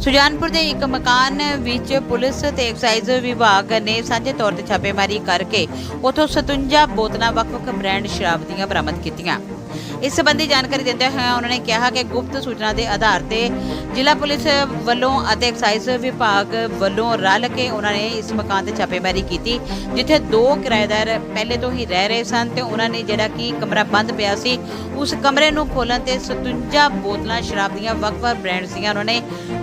ਸੁਜਾਨਪੁਰ ਦੇ ਇੱਕ ਮਕਾਨ ਵਿੱਚ ਪੁਲਿਸ ਤੇ ਐਕਸਾਈਜ਼ ਵਿਭਾਗ ਨੇ ਸਾਂਝੇ ਤੌਰ ਤੇ ਛਾਪੇਮਾਰੀ ਕਰਕੇ ਉਥੋਂ 57 ਬੋਤਲਾਂ ਵੱਖ-ਵੱਖ ਬ੍ਰਾਂਡ ਸ਼ਰਾਬ ਦੀਆਂ ਬਰਾਮਦ ਕੀਤੀਆਂ। ਇਸ ਸੰਬੰਧੀ ਜਾਣਕਾਰੀ ਦਿੰਦੇ ਹੋਏ ਉਹਨਾਂ ਨੇ ਕਿਹਾ ਕਿ ਗੁਪਤ ਸੂਚਨਾ ਦੇ ਆਧਾਰ ਤੇ ਜ਼ਿਲ੍ਹਾ ਪੁਲਿਸ ਵੱਲੋਂ ਅਤੇ ਐਕਸਾਈਜ਼ ਵਿਭਾਗ ਵੱਲੋਂ ਰਲ ਕੇ ਉਹਨਾਂ ਨੇ ਇਸ ਮਕਾਨ ਤੇ ਛਾਪੇਮਾਰੀ ਕੀਤੀ, ਜਿੱਥੇ ਦੋ ਕਿਰਾਏਦਾਰ ਪਹਿਲੇ ਤੋਂ ਹੀ ਰਹਿ ਰਹੇ ਸਨ ਤੇ ਉਹਨਾਂ ਨੇ ਜਿਹੜਾ ਕਿ ਕਮਰਾ ਬੰਦ ਪਿਆ ਸੀ, ਉਸ ਕਮਰੇ ਨੂੰ ਖੋਲਣ ਤੇ 57 ਬੋਤਲਾਂ ਸ਼ਰਾਬ ਦੀਆਂ ਵੱਖ-ਵੱਖ ਬ੍ਰਾਂਡਸ ਦੀਆਂ ਉਹਨਾਂ ਨੇ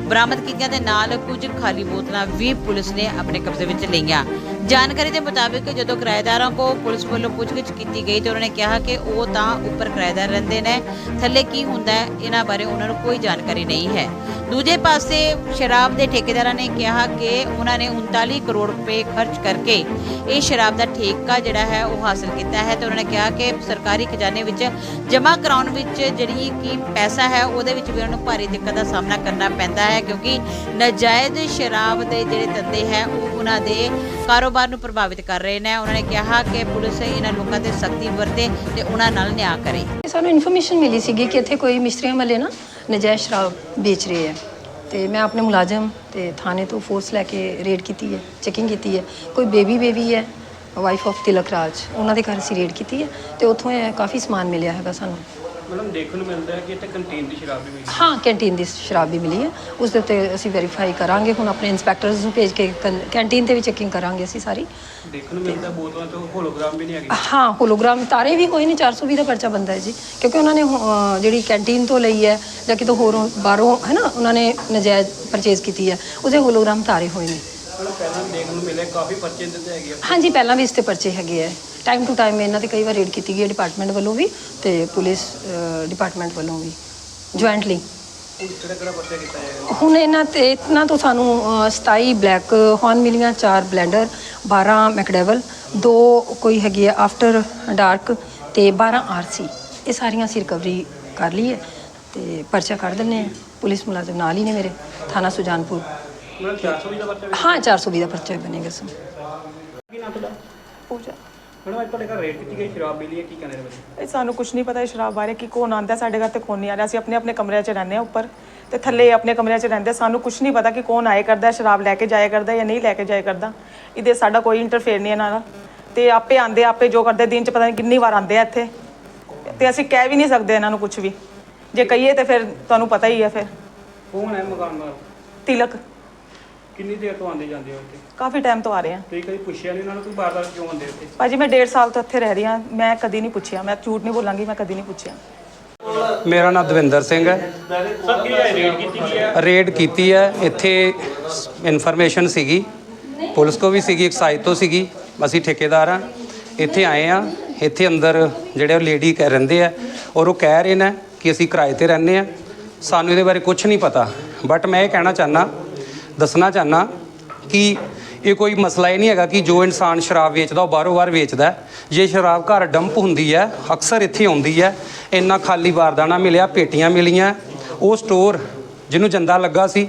ਬਰਾਮਦ ਕੀਤੀਆਂ ਤੇ ਨਾਲ ਕੁਝ ਖਾਲੀ ਬੋਤਲਾਂ ਵੀ ਪੁਲਿਸ ਨੇ ਆਪਣੇ ਕਬਜ਼ੇ ਵਿੱਚ ਲਈਆਂ। ਜਾਣਕਾਰੀ ਦੇ ਮੁਤਾਬਿਕ ਜਦੋਂ ਕਿਰਾਏਦਾਰਾਂ ਕੋ ਪੁਲਿਸ ਵੱਲੋਂ ਪੁੱਛਗਿੱਛ ਕੀਤੀ ਗਈ ਤੇ ਉਹਨਾਂ ਨੇ ਕਿਹਾ ਕਿ ਉਹ ਤਾਂ ਉੱਪਰ ਕਿਰਾਏਦਾਰ ਰਹਿੰਦੇ ਨੇ, ਥੱਲੇ ਕੀ ਹੁੰਦਾ ਹੈ, ਇਹਨਾਂ ਬਾਰੇ ਉਹਨਾਂ ਨੂੰ ਕੋਈ ਜਾਣਕਾਰੀ ਨਹੀਂ ਹੈ। ਦੂਜੇ ਪਾਸੇ ਸ਼ਰਾਬ ਦੇ ਠੇਕੇਦਾਰਾਂ ਨੇ ਕਿਹਾ ਕਿ ਉਹਨਾਂ ਨੇ 39 ਕਰੋੜ ਰੁਪਏ ਖਰਚ ਕਰਕੇ ਇਹ ਸ਼ਰਾਬ ਦਾ ਠੇਕਾ ਜਿਹੜਾ ਹੈ ਉਹ ਹਾਸਲ ਕੀਤਾ ਹੈ ਤੇ ਉਹਨਾਂ ਨੇ ਕਿਹਾ ਕਿ ਸਰਕਾਰੀ ਖਜ਼ਾਨੇ ਵਿੱਚ ਜਮ੍ਹਾਂ ਕਰਾਉਣ ਵਿੱਚ ਜਿਹੜੀ ਕਿ ਪੈਸਾ ਹੈ, ਉਹਦੇ ਵਿੱਚ ਵੀ ਉਹਨਾਂ ਨੂੰ ਭਾਰੀ ਦਿੱਕਤ ਦਾ ਸਾਹਮਣਾ ਕਰਨਾ ਪੈਂਦਾ ਹੈ ਕਿਉਂਕਿ ਨਾਜਾਇਜ਼ ਸ਼ਰਾਬ ਦੇ ਜਿਹੜੇ ਧੰਦੇ ਹੈ, ਉਹ ਉਹਨਾਂ ਦੇ ਕਾਰੋਬਾਰ ਨੂੰ ਪ੍ਰਭਾਵਿਤ ਕਰ ਰਹੇ ਨੇ। ਉਹਨਾਂ ਨੇ ਕਿਹਾ ਕਿ ਪੁਲਿਸ ਇਹਨਾਂ ਲੋਕਾਂ ਤੇ ਸਖਤੀ ਵਰਤੇ ਤੇ ਉਹਨਾਂ ਨਾਲ ਨਿਆਂ ਕਰੇ। ਸਾਨੂੰ ਇਨਫੋਰਮੇਸ਼ਨ ਮਿਲੀ ਸੀਗੀ ਕਿ ਇੱਥੇ ਕੋਈ ਮਿਸਤਰੀਆਂ ਵਾਲੇ ਨਾ ਨਜਾਇਜ਼ ਸ਼ਰਾਬ ਵੇਚ ਰਹੇ ਹੈ ਤੇ ਮੈਂ ਆਪਣੇ ਮੁਲਾਜ਼ਮ ਤੇ ਥਾਣੇ ਤੋਂ ਫੋਰਸ ਲੈ ਕੇ ਰੇਡ ਕੀਤੀ ਹੈ ਚੈਕਿੰਗ ਕੀਤੀ ਹੈ। ਕੋਈ ਬੇਬੀ ਬੇਬੀ ਹੈ ਵਾਈਫ ਆਫ ਤਿਲਕ ਰਾਜ, ਉਹਨਾਂ ਦੇ ਘਰ ਅਸੀਂ ਰੇਡ ਕੀਤੀ ਹੈ ਤੇ ਉੱਥੋਂ ਇਹ ਕਾਫੀ ਸਮਾਨ ਮਿਲਿਆ ਹੈਗਾ ਸਾਨੂੰ। ਮੈਡਮ ਦੇਖਣ ਨੂੰ ਮਿਲਦਾ ਹੈ ਕਿ ਇੱਥੇ ਕੰਟੀਨ ਦੀ ਸ਼ਰਾਬ ਵੀ ਮਿਲਦੀ ਹਾਂ। ਕੈਂਟੀਨ ਦੀ ਸ਼ਰਾਬ ਵੀ ਮਿਲੀ ਹੈ। ਉਸ ਦੇ ਉੱਤੇ ਅਸੀਂ ਵੈਰੀਫਾਈ ਕਰਾਂਗੇ। ਹੁਣ ਆਪਣੇ ਇੰਸਪੈਕਟਰਸ ਨੂੰ ਭੇਜ ਕੇ ਕੈਂਟੀਨ ਤੇ ਵੀ ਚੈਕਿੰਗ ਕਰਾਂਗੇ ਅਸੀਂ ਸਾਰੀ। ਹੈ ਦੇਖਣ ਨੂੰ ਮਿਲਦਾ ਬੋਤਲਾਂ ਤੋਂ ਹੋਲੋਗ੍ਰਾਮ ਵੀ ਨਹੀਂ ਹੈਗੀ। ਹਾਂ ਹੋਲੋਗ੍ਰਾਮ ਤਾਰੇ ਵੀ ਹੋਏ ਨੇ 420 ਦਾ ਪਰਚਾ ਬੰਦਾ ਹੈ ਜੀ। ਕਿਉਂਕਿ ਉਹਨਾਂ ਨੇ ਅਹ, ਜਿਹੜੀ ਕੈਂਟੀਨ ਤੋਂ ਲਈ ਹੈ ਜਾਂ ਕਿਤੋਂ ਹੋਰੋਂ ਬਾਹਰੋਂ ਹੈ ਨਾ ਉਹਨਾਂ ਨੇ ਨਜਾਇਜ਼ ਪਰਚੇਜ਼ ਕੀਤੀ ਹੈ। ਉਹਦੇ ਹੋਲੋਗ੍ਰਾਮ ਤਾਰੇ ਹੋਏ ਨੇ। ਮੈਡਮ ਪਹਿਲਾਂ ਦੇਖਣ ਨੂੰ ਮਿਲਿਆ ਕਾਫੀ ਪਰਚੇ ਦਿੱਤੇ ਹੈਗੇ ਆ। ਹਾਂਜੀ ਪਹਿਲਾਂ ਵੀ ਇਸ ਤੇ ਪਰਚੇ ਹੈਗੇ ਆ। ਟਾਈਮ ਟੂ ਟਾਈਮ ਇਹਨਾਂ ਤੇ ਕਈ ਵਾਰ ਰੇਡ ਕੀਤੀ ਗਈ ਹੈ ਡਿਪਾਰਟਮੈਂਟ ਵੱਲੋਂ ਵੀ ਤੇ ਪੁਲਿਸ ਡਿਪਾਰਟਮੈਂਟ ਵੱਲੋਂ ਵੀ ਜੁਆਇੰਟਲੀ ਹੁਣ ਕਿਹੜਾ ਕਿਹੜਾ ਪਰਚਾ ਕੀਤਾ ਜਾਏਗਾ? ਹੁਣ ਇਹਨਾਂ ਤੇ ਇਹਨਾਂ ਤੋਂ ਸਾਨੂੰ ਅ, 27 ਬਲੈਕ ਹੌਰਨ ਮਿਲੀਆਂ 4 ਬਲੈਂਡਰ 12 ਮੈਕਡੇਵਲ ਦੋ ਕੋਈ ਹੈਗੀ ਆ ਆਫਟਰ ਡਾਰਕ ਤੇ 12 ਆਰਸੀ ਇਹ ਸਾਰੀਆਂ ਅਸੀਂ ਰਿਕਵਰੀ ਕਰ ਲਈ ਹੈ ਤੇ ਪਰਚਾ ਕੱਢ ਦਿੰਨੇ ਆ ਪੁਲਿਸ ਮੁਲਾਜ਼ਮ ਨਾਲ ਹੀ ਨੇ ਮੇਰੇ ਥਾਣਾ ਸੁਜਾਨਪੁਰ। ਮੈਡਮ 420 ਦਾ ਪਰਚਾ ਹਾਂ 420 ਦਾ ਪਰਚਾ ਵੀ ਬਣੇਗਾ ਸਰ। ਕੀ ਨਾਮ ਤੁਹਾਡਾ? ਪੂਜਾ। ਮੈਡਮ ਅੱਜ ਤੁਹਾਡੇ ਘਰ ਰੇਡ ਕੀਤੀ ਗਈ ਸ਼ਰਾਬ ਮਿਲੀ ਹੈ ਕੀ ਕਹਿੰਦੇ ਨੇ ਬੱਚੇ? ਇਹ ਸਾਨੂੰ ਕੁਝ ਨਹੀਂ ਪਤਾ ਇਹ ਸ਼ਰਾਬ ਬਾਰੇ ਕਿ ਕੌਣ ਆਂਦਾ ਸਾਡੇ ਘਰ ਤੇ ਕੌਣ ਨਹੀਂ ਆ ਰਿਹਾ ਅਸੀਂ ਆਪਣੇ ਆਪਣੇ ਕਮਰਿਆਂ 'ਚ ਰਹਿੰਦੇ ਆ ਉੱਪਰ। ਤੇ ਥੱਲੇ ਆਪਣੇ ਕਮਰਿਆਂ 'ਚ ਰਹਿੰਦੇ ਸਾਨੂੰ ਕੁਝ ਨਹੀਂ ਪਤਾ ਕਿ ਕੌਣ ਆਏ ਕਰਦਾ ਸ਼ਰਾਬ ਲੈ ਕੇ ਜਾਇਆ ਕਰਦਾ ਜਾਂ ਨਹੀਂ ਲੈ ਕੇ ਜਾਇਆ ਕਰਦਾ। ਇਹਦੇ ਸਾਡਾ ਕੋਈ ਇੰਟਰਫੇਅਰ ਨਹੀਂ ਇਹਨਾਂ ਨਾਲ ਤੇ ਆਪੇ ਆਂਦੇ ਆਪੇ ਜੋ ਕਰਦੇ ਦਿਨ 'ਚ ਪਤਾ ਨਹੀਂ ਕਿੰਨੀ ਵਾਰ ਆਂਦੇ ਆ ਇੱਥੇ। ਤੇ ਅਸੀਂ ਕਹਿ ਵੀ ਨਹੀਂ ਸਕਦੇ ਇਹਨਾਂ ਨੂੰ ਕੁਝ ਵੀ। ਜੇ ਕਹੀਏ ਤੇ ਫਿਰ ਤੁਹਾਨੂੰ ਪਤਾ ਹੀ ਹੈ ਫਿਰ। ਕੌਣ ਹੈ ਮਕਾਨ ਮਾਲਕ? ਤਿਲਕ। ਕਿੰਨੀ ਦੇਰ ਤੋਂ ਆਉਂਦੇ ਜਾਂਦੇ ਹੋ ਇੱਥੇ? ਕਾਫੀ ਟਾਈਮ ਤੋਂ ਆ ਰਹੇ ਆ ਤੁਸੀਂ ਕਦੀ ਪੁੱਛਿਆ ਨਹੀਂ ਉਹਨਾਂ ਨੂੰ ਕੋਈ ਬਾਰ-ਬਾਰ ਕਿਉਂ ਆਉਂਦੇ ਇੱਥੇ? ਭਾਜੀ ਮੈਂ 1.5 ਸਾਲ ਤੋਂ ਇੱਥੇ ਰਹਿ ਰਹੀ ਹਾਂ। ਮੈਂ ਕਦੀ ਨਹੀਂ ਪੁੱਛਿਆ। ਮੈਂ ਝੂਠ ਨਹੀਂ ਬੋਲਾਂਗੀ ਮੈਂ ਕਦੀ ਨਹੀਂ ਪੁੱਛਿਆ। ਮੇਰਾ ਨਾਮ ਦਵਿੰਦਰ ਸਿੰਘ ਹੈ। ਸਰ ਕੀ ਹੈ ਰੇਡ ਕੀਤੀ ਗਈ ਹੈ? ਰੇਡ ਕੀਤੀ ਹੈ। ਇੱਥੇ ਇਨਫੋਰਮੇਸ਼ਨ ਸੀਗੀ। ਪੁਲਿਸ ਕੋ ਵੀ ਸੀਗੀ ਐਕਸਾਈਜ਼ ਤੋਂ ਸੀਗੀ। ਅਸੀਂ ਠੇਕੇਦਾਰ ਆ ਇੱਥੇ ਆਏ ਆ ਇੱਥੇ ਅੰਦਰ ਜਿਹੜੇ ਉਹ ਲੇਡੀ ਕਹਿ ਰਹਿੰਦੇ ਆ ਔਰ ਉਹ ਕਹਿ ਰਹੇ ਨੇ ਕਿ ਅਸੀਂ ਕਿਰਾਏ ਤੇ ਰਹਿੰਦੇ ਆ ਸਾਨੂੰ ਇਹਦੇ ਬਾਰੇ ਕੁਝ ਨਹੀਂ ਪਤਾ। ਬਟ ਮੈਂ ਇਹ ਕਹਿਣਾ ਚਾਹਨਾ ਦੱਸਣਾ ਚਾਹਨਾ ਕਿ ਇਹ ਕੋਈ ਮਸਲਾ ਇਹ ਨਹੀਂ ਹੈਗਾ ਕਿ ਜੋ ਇਨਸਾਨ ਸ਼ਰਾਬ ਵੇਚਦਾ ਉਹ ਬਾਹਰੋਂ ਬਾਹਰ ਵੇਚਦਾ ਜੇ ਸ਼ਰਾਬ ਘਰ ਡੰਪ ਹੁੰਦੀ ਹੈ, ਅਕਸਰ ਇੱਥੇ ਆਉਂਦੀ ਹੈ, ਇੰਨਾ ਖਾਲੀ ਬਾਰਦਾਨਾ ਮਿਲਿਆ, ਪੇਟੀਆਂ ਮਿਲੀਆਂ, ਉਹ ਸਟੋਰ ਜਿਹਨੂੰ ਜੰਦਾ ਲੱਗਾ ਸੀ,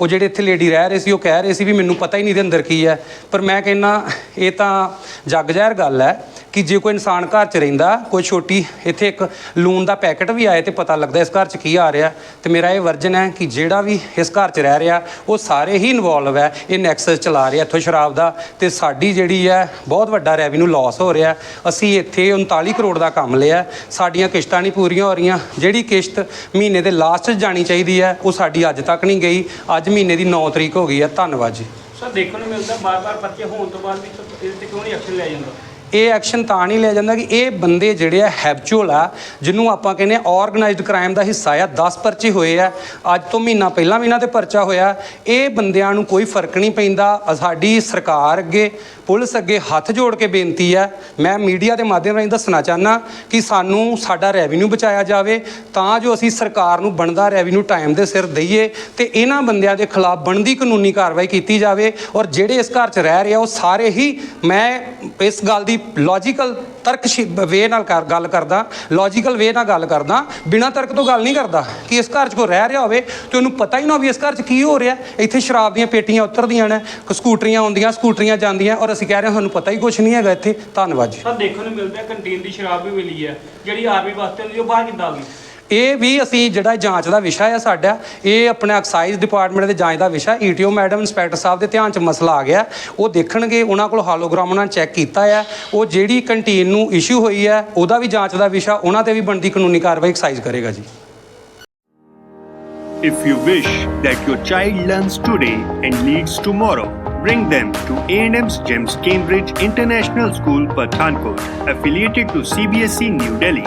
ਉਹ ਜਿਹੜੇ ਇੱਥੇ ਲੇਡੀ ਰਹਿ ਰਹੇ ਸੀ, ਉਹ ਕਹਿ ਰਹੇ ਸੀ ਵੀ ਮੈਨੂੰ ਪਤਾ ਹੀ ਨਹੀਂ ਦੇ ਅੰਦਰ ਕੀ ਹੈ। ਪਰ ਮੈਂ ਕਹਿੰਨਾ ਇਹ ਤਾਂ ਜੱਗ ਜ਼ਹਿਰ ਗੱਲ ਹੈ। ਕਿ ਜੇ ਕੋਈ ਇਨਸਾਨ ਘਰ 'ਚ ਰਹਿੰਦਾ, ਕੋਈ ਛੋਟੀ, ਇੱਥੇ ਇੱਕ ਲੂਣ ਦਾ ਪੈਕਟ ਵੀ ਆਏ ਤੇ ਪਤਾ ਲੱਗਦਾ ਇਸ ਘਰ 'ਚ ਕੀ ਆ ਰਿਹਾ। ਤੇ ਮੇਰਾ ਇਹ ਵਰਜਨ ਹੈ ਕਿ ਜਿਹੜਾ ਵੀ ਇਸ ਘਰ 'ਚ ਰਹਿ ਰਿਹਾ, ਉਹ ਸਾਰੇ ਹੀ ਇਨਵੋਲਵ ਹੈ, ਇਹ ਨੈਕਸਸ ਚਲਾ ਰਿਹਾ ਇੱਥੋਂ ਸ਼ਰਾਬ ਦਾ। ਤੇ ਸਾਡੀ ਜਿਹੜੀ ਹੈ, ਬਹੁਤ ਵੱਡਾ ਰੈਵਨਿਊ ਲਾਸ ਹੋ ਰਿਹਾ। ਅਸੀਂ ਇੱਥੇ 39 ਕਰੋੜ ਦਾ ਕੰਮ ਲਿਆ। ਸਾਡੀਆਂ ਕਿਸ਼ਤਾਂ ਨਹੀਂ ਪੂਰੀਆਂ ਹੋ ਰਹੀਆਂ। ਜਿਹੜੀ ਕਿਸ਼ਤ ਮਹੀਨੇ ਦੇ ਲਾਸਟ 'ਚ ਜਾਣੀ ਚਾਹੀਦੀ ਹੈ, ਉਹ ਸਾਡੀ ਅੱਜ ਤੱਕ ਨਹੀਂ ਗਈ। ਅੱਜ ਮਹੀਨੇ ਦੀ 9 ਤਰੀਕ ਹੋ ਗਈ ਹੈ। ਧੰਨਵਾਦ ਜੀ। ਸਰ, ਦੇਖਣ ਨੂੰ ਮਿਲਦਾ, ਬਾਰ-ਬਾਰ ਪਰਚੇ ਹੋਣ ਤੋਂ ਬਾਅਦ ਵੀ ਤਾਂ ਤੇ ਕਿਉਂ ਨਹੀਂ ਐਕਸ਼ਨ ਲਿਆ ਜਾਂਦਾ? ਇਹ ਐਕਸ਼ਨ ਤਾਂ ਨਹੀਂ ਲਿਆ ਜਾਂਦਾ ਕਿ ਇਹ ਬੰਦੇ ਜਿਹੜੇ ਆ ਹੈਬਚੁਅਲ ਆ, ਜਿਹਨੂੰ ਆਪਾਂ ਕਹਿੰਦੇ ਆਰਗੇਨਾਈਜ਼ਡ ਕ੍ਰਾਈਮ ਦਾ ਹਿੱਸਾ ਆ 10 ਪਰਚੇ ਹੋਏ ਆ, ਅੱਜ ਤੋਂ ਮਹੀਨਾ ਪਹਿਲਾਂ ਵੀ ਇਹਨਾਂ ਤੇ ਪਰਚਾ ਹੋਇਆ, ਇਹ ਬੰਦਿਆਂ ਨੂੰ ਕੋਈ ਫ਼ਰਕ ਨਹੀਂ ਪੈਂਦਾ ਸਾਡੀ ਸਰਕਾਰ ਅੱਗੇ, ਪੁਲਿਸ ਅੱਗੇ ਹੱਥ ਜੋੜ ਕੇ ਬੇਨਤੀ ਹੈ ਮੈਂ ਮੀਡੀਆ ਦੇ ਮਾਧਿਅਮ ਰਾਹੀਂ ਦੱਸਣਾ ਚਾਹਨਾ ਕਿ ਸਾਨੂੰ ਸਾਡਾ ਰੈਵਨਿਊ ਬਚਾਇਆ ਜਾਵੇ, ਤਾਂ ਜੋ ਅਸੀਂ ਸਰਕਾਰ ਨੂੰ ਬਣਦਾ ਰੈਵਨਿਊ ਟਾਈਮ ਦੇ ਸਿਰ ਦਈਏ, ਤੇ ਇਹਨਾਂ ਬੰਦਿਆਂ ਦੇ ਖਿਲਾਫ ਬਣਦੀ ਕਾਨੂੰਨੀ ਕਾਰਵਾਈ ਕੀਤੀ ਜਾਵੇ, ਔਰ ਜਿਹੜੇ ਇਸ ਘਰ 'ਚ ਰਹਿ ਰਹੇ ਆ, ਉਹ ਸਾਰੇ ਹੀ ਮੈਂ ਇਸ ਗੱਲ ਦੀ ਲੌਜੀਕਲ ਤਰਕ ਵੇ ਨਾਲ ਗੱਲ ਕਰਦਾ ਲੌਜੀਕਲ ਵੇ ਨਾਲ ਗੱਲ ਕਰਦਾ, ਬਿਨਾਂ ਤਰਕ ਤੋਂ ਗੱਲ ਨਹੀਂ ਕਰਦਾ। ਕਿ ਇਸ ਘਰ 'ਚ ਕੋਈ ਰਹਿ ਰਿਹਾ ਹੋਵੇ, ਤੇ ਉਹਨੂੰ ਪਤਾ ਹੀ ਨਾ ਵੀ ਇਸ ਘਰ 'ਚ ਕੀ ਹੋ ਰਿਹਾ। ਇੱਥੇ ਸ਼ਰਾਬ ਦੀਆਂ ਪੇਟੀਆਂ ਉਤਰਦੀਆਂ ਨੇ ਸਕੂਟਰੀਆਂ ਆਉਂਦੀਆਂ, ਸਕੂਟਰੀਆਂ ਜਾਂਦੀਆਂ, ਔਰ ਅਸੀਂ ਕਹਿ ਰਹੇ ਹਾਂ, ਸਾਨੂੰ ਪਤਾ ਹੀ ਕੁਝ ਨਹੀਂ ਹੈਗਾ ਇੱਥੇ। ਧੰਨਵਾਦ ਜੀ। ਸਰ, ਦੇਖਣ ਨੂੰ ਮਿਲਦਾ ਕੰਟੀਨ ਦੀ ਸ਼ਰਾਬ ਵੀ ਮਿਲੀ ਹੈ। ਜਿਹੜੀ ਆਰਮੀ ਵਾਸਤੇ ਹੁੰਦੀ, ਉਹ ਬਾਹਰ ਕਿੱਦਾਂ ਆ ਗਈ ਇਹ ਵੀ ਅਸੀਂ ਜਿਹੜਾ ਜਾਂਚ ਦਾ ਵਿਸ਼ਾ ਹੈ ਸਾਡਾ ਇਹ ਆਪਣਾ ਐਕਸਾਈਜ਼ ਡਿਪਾਰਟਮੈਂਟ ਦੇ ਜਾਂਚ ਦਾ ਵਿਸ਼ਾ ਈਟੀਓ ਮੈਡਮ ਇੰਸਪੈਕਟਰ ਸਾਹਿਬ ਦੇ ਧਿਆਨ 'ਚ ਮਸਲਾ ਆ ਗਿਆ। ਉਹ ਦੇਖਣਗੇ ਉਹਨਾਂ ਕੋਲ ਹਾਲੋਗ੍ਰਾਮ ਉਹਨਾਂ ਨੇ ਚੈੱਕ ਕੀਤਾ ਹੈ ਉਹ ਜਿਹੜੀ ਕੰਟੀਨ ਨੂੰ ਇਸ਼ੂ ਹੋਈ ਹੈ ਉਹਦਾ ਵੀ ਜਾਂਚ ਦਾ ਵਿਸ਼ਾ ਉਹਨਾਂ ਤੇ ਵੀ ਬਣਦੀ ਕਾਨੂੰਨੀ ਕਾਰਵਾਈ ਐਕਸਾਈਜ਼ ਕਰੇਗਾ ਜੀ। If you wish that your child learns today and leads tomorrow, bring them to A&M's GEMS Cambridge International School, Pathankot, affiliated to CBSE New Delhi.